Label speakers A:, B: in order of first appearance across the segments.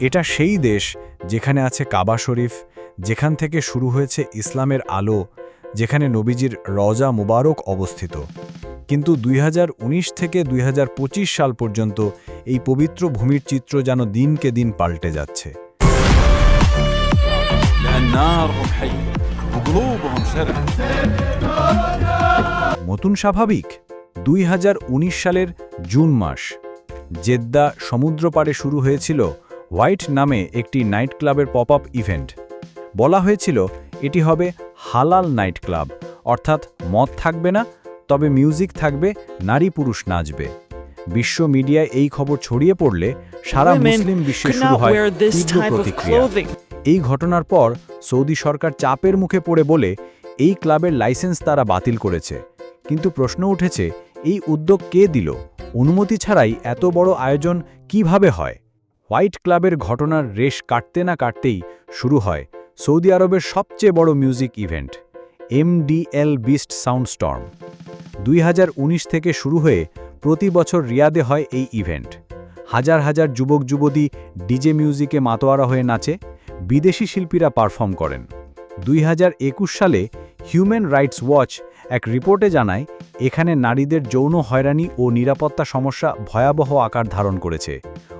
A: এটা সেই দেশ যেখানে আছে কাবা শরীফ, যেখান থেকে শুরু হয়েছে ইসলামের আলো, যেখানে নবীজির রজা মুবারক অবস্থিত। কিন্তু দুই হাজার উনিশ থেকে দুই হাজার পঁচিশ সাল পর্যন্ত এই পবিত্র ভূমির চিত্র যেন দিনকে দিন পাল্টে যাচ্ছে। নতুন স্বাভাবিক, দুই হাজার উনিশ সালের জুন মাস, জেদ্দা সমুদ্রপাড়ে শুরু হয়েছিল হোয়াইট নামে একটি নাইট ক্লাবের পপ আপ ইভেন্ট। বলা হয়েছিল এটি হবে হালাল নাইট ক্লাব অর্থাৎ মদ থাকবে না তবে মিউজিক থাকবে নারী পুরুষ নাচবে। বিশ্ব মিডিয়ায় এই খবর ছড়িয়ে পড়লে সারা মুসলিম বিশ্বে শুরু হয় তীব্র প্রতিক্রিয়া। এই ঘটনার পর সৌদি সরকার চাপের মুখে পড়ে বলে এই ক্লাবের লাইসেন্স তারা বাতিল করেছে। কিন্তু প্রশ্ন উঠেছে এই উদ্যোগ কে দিল? অনুমতি ছাড়াই এত বড় আয়োজন কীভাবে হয়? হোয়াইট ক্লাবের ঘটনার রেশ কাটতে না কাটতেই শুরু হয় সৌদি আরবের সবচেয়ে বড় music event, MDL beast sound storm দুই হাজার উনিশ থেকে শুরু হয়ে প্রতি বছর রিয়াদে হয় এই ইভেন্ট। হাজার হাজার যুবক যুবতী ডিজে মিউজিকে মাতোয়ারা হয়ে নাচে, বিদেশি শিল্পীরা পারফর্ম করেন। দুই হাজার একুশ সালে হিউম্যান রাইটস ওয়াচ এক রিপোর্টে জানায়, এখানে নারীদের যৌন হয়রানি ও নিরাপত্তা সমস্যা ভয়াবহ আকার ধারণ করেছে।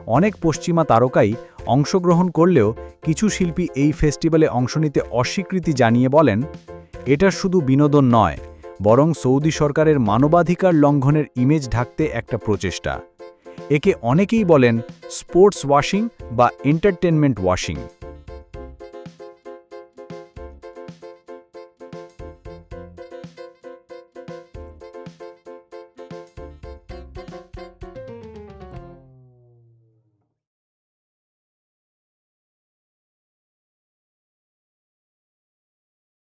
A: অনেক পশ্চিমা তারকাই অংশগ্রহণ করলেও কিছু শিল্পী এই ফেস্টিভ্যালে অংশ নিতে অস্বীকৃতি জানিয়ে বলেন, এটা শুধু বিনোদন নয়, বরং সৌদি সরকারের মানবাধিকার লঙ্ঘনের ইমেজ ঢাকতে একটা প্রচেষ্টা। একে অনেকেই বলেন স্পোর্টস ওয়াশিং বা এন্টারটেনমেন্ট ওয়াশিং